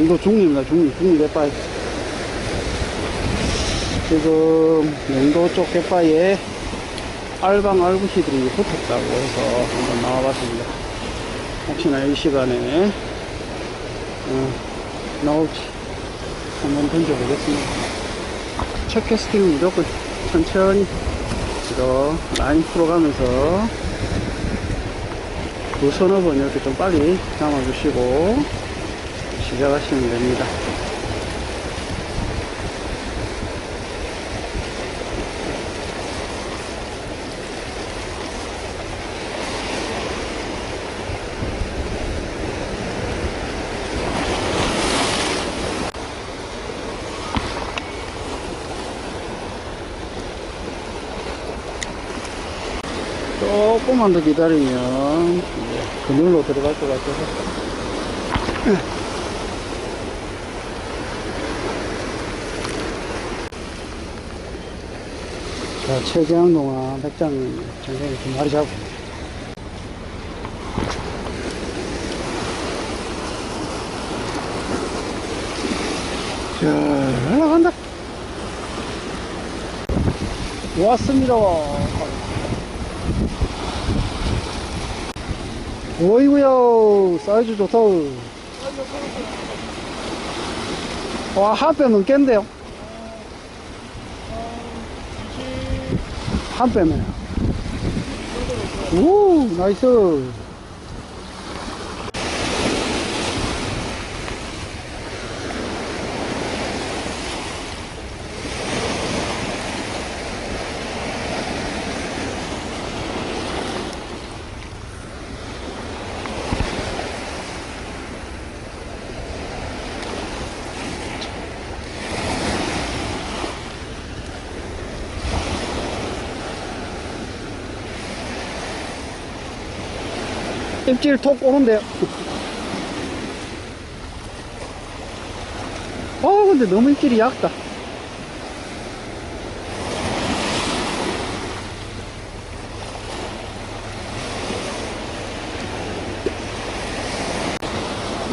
영도 중립입니다. 중립, 중립 갯바위. 지금 영도 쪽 갯바위에 알방 알구시들이 붙었다고 해서 한번 나와봤습니다. 혹시나 이 시간에 어, 나올지 한번 던져보겠습니다. 첫 캐스팅 무조건 천천히 이거 라인 풀어가면서 두 서너 번 이렇게 좀 빨리 담아주시고 시작하시면 됩니다. 조금만 더 기다리면 이제 그늘로 들어갈 것 같아서 자 최재형 동안 백장 전쟁이 두 마리 잡고 자 올라간다. 왔습니다. 어이구야 사이즈 좋다 와한뼘 넘겠는데요 한 뼘에. 오 나이스 입질 톡 오는데요. 어 근데 너무 입질이 얕다.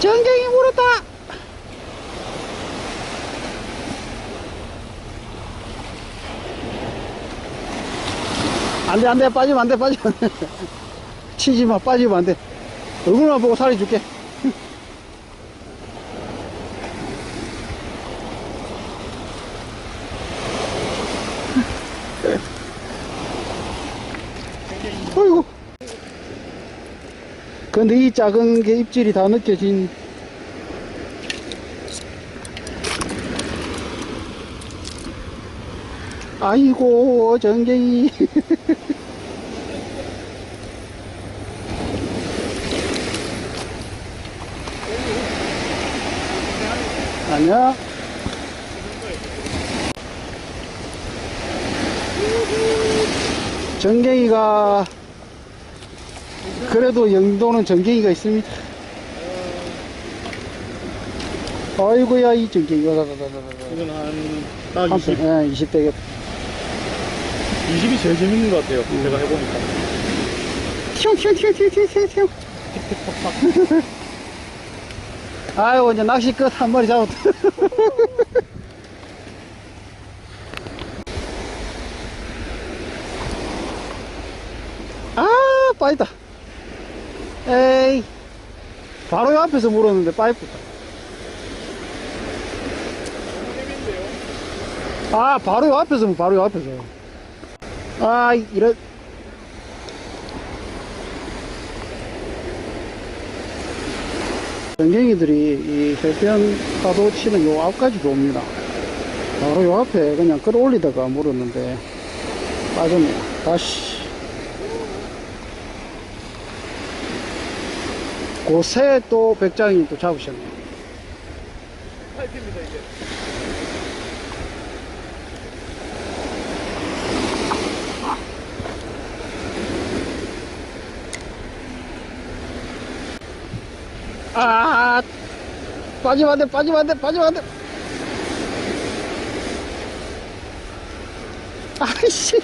전갱이 물었다! 안돼 안돼 빠지면 안돼 빠지면 치지 마, 빠지면 안 돼. 얼굴만 보고 살려줄게. 어이구. 근데 이 작은 게 입질이 다 느껴진. 아이고, 전갱이. 아니야. 전갱이가 그래도 영도는 전갱이가 있습니다. 아이고야 이 전갱이가 이건 한딱 한 20, 편, 예, 20대겠다. 20이 제일 재밌는 것 같아요. 제가 해보니까. 튀용튀용튀용튀용튀용 아이고 이제 낚시 끝 한 마리 잡았다. 아 빠있다. 에이 바로 요 앞에서 물었는데 빠이쁘다. 아 바로 요 앞에서 바로 요 앞에서. 아 이런. 전갱이들이 이 해변 파도 치는 요 앞까지도 옵니다. 바로 요 앞에 그냥 끌어올리다가 물었는데 빠졌네요. 다시. 곳에 또 백장이 또 잡으셨네요. 팔입니다 이게. 아, 빠지면 안 돼, 빠지면 안 돼, 빠지면 안 돼. 아이씨,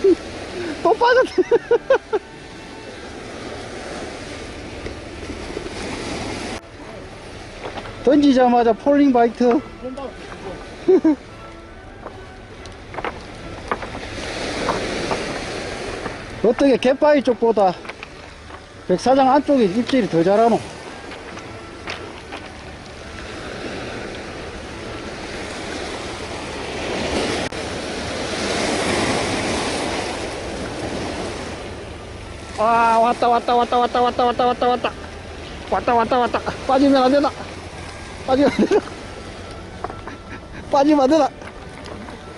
또 빠졌네. 던지자마자 폴링 바이트. 어떻게 갯바위 쪽보다 백사장 안쪽에 입질이 더 잘하노? 아 왔다 왔다 왔다 왔다 왔다 왔다 왔다 왔다 왔다 왔다 왔다 빠지면 안 된다 빠지면 안 된다 빠지면 안 된다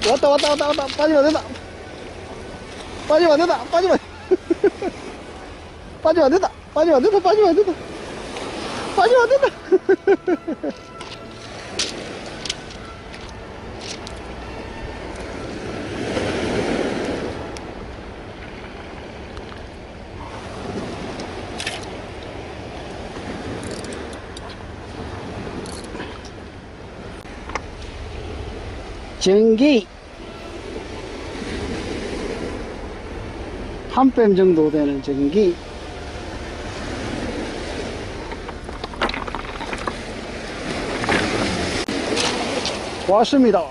왔다 왔다 왔다 왔다 빠지면 안 된다 빠지면 안 된다 빠지면 빠지면 안 된다 빠지면 안 된다 빠지면 안 된다 빠지면 안 된다 전기. 한 뺨 정도 되는 전기. 왔습니다.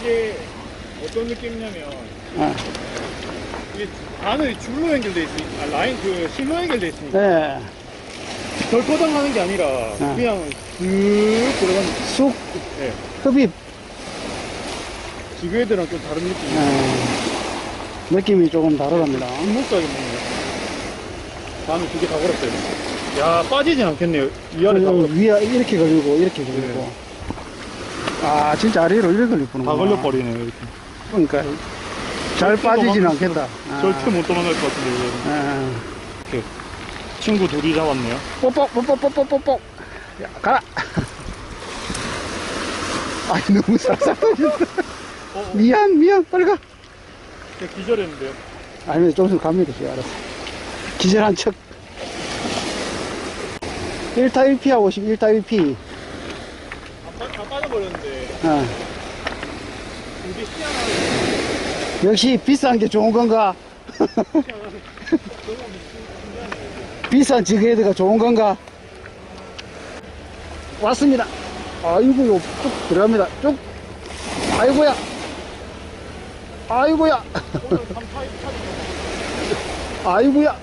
이게 어떤 느낌이냐면, 아, 이게 바늘이 줄로 연결돼 있으니까, 아, 라인 그 실로 연결돼 있으니까, 네. 덜 포장하는 게 아니라, 아. 그냥 쓱 들어가는, 쑥 네. 흡입 지그헤드랑 좀 다른 느낌. 아, 느낌이 조금 다르답니다 중목사게 먹네. 바늘 두개 다 걸었어요. 야, 빠지진 않겠네요. 위아래 다 어, 걸었 위에 이렇게 걸리고 이렇게 걸리고 아 진짜 아래로 이렇게 걸리구나 다 걸려버리네요, 이렇게. 그러니까 잘 빠지진 않겠다 아, 절대 못 도망갈 것 같은데, 이거. 아. 친구 둘이 잡았네요. 뽀뽀 뽀뽀 뽀뽀 뽀뽀 야 가라 아이 너무 싹싹 터진다 어, 어, 미안 미안 빨리 가 그냥 기절했는데요. 아니 좀 있으면 갑니다 씨 알았어 기절한 척 1타 1피 하고 싶 1타 1피 다, 빠- 다 빠져버렸는데, 어. 희한하게, 역시 비싼 게 좋은 건가. 너무 신기하네요. 비싼 지그헤드가 좋은 건가? 왔습니다. 아이고 요, 쭉 들어갑니다. 쭉. 아이고야. 아이고야. 오늘 3타입 타입 아이고야.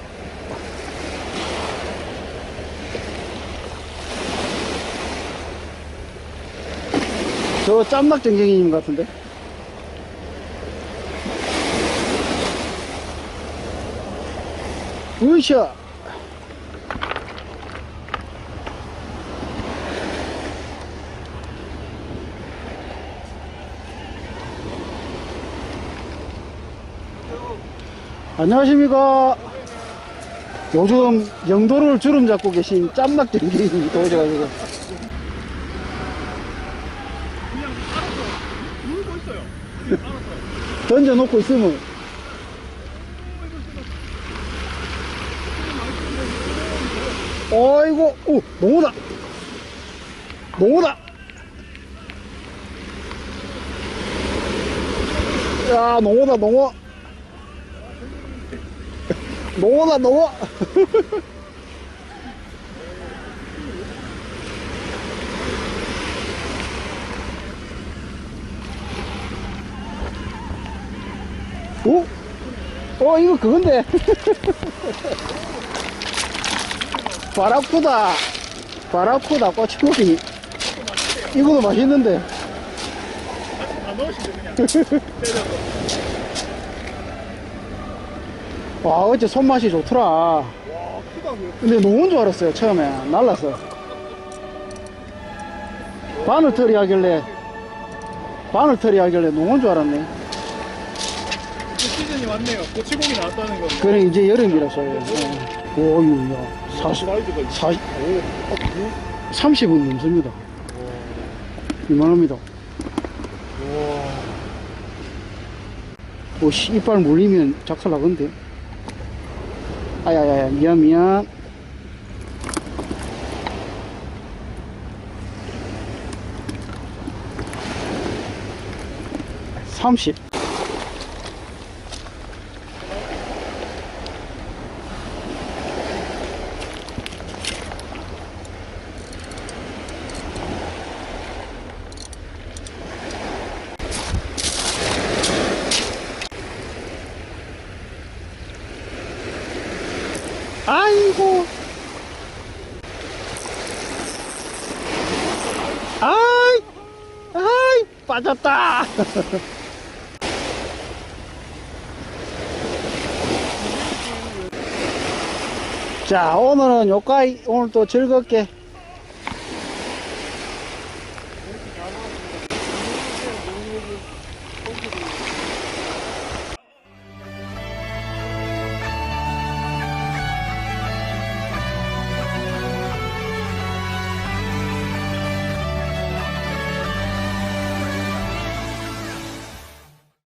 저 짬낙 정경이님 같은데? 으쌰. 안녕하십니까. 요즘 영도를 주름 잡고 계신 정경이님이 또 오셔가지고. 던져놓고 있으면 어이구 오 농어다 농어다 야 농어다 농어 농어다 농어 오? 어, 이거 그건데. 바라쿠다. 바라쿠다 꼬치구이. 이거도 맛있는데. 다 넣으시죠, 그냥. 와, 어째 손맛이 좋더라. 근데 농은 줄 알았어요, 처음에. 날라서. 바늘털이 하길래, 바늘털이 하길래 농은 줄 알았네. 그 시즌이 왔네요. 고치고기 나왔다는 건. 그래, 이제 여름이라서요. 예. 오유, 야. 40, 사이즈가 있 40, 오, 아, 그래요? 30은 넘습니다. 이만합니다. 와. 오, 씨, 이빨 물리면 작살 나건데. 아야야야, 미안, 미안. 삼십. 아이고. 아이 아이 빠졌다. 자 오늘은 요까이 오늘도 즐겁게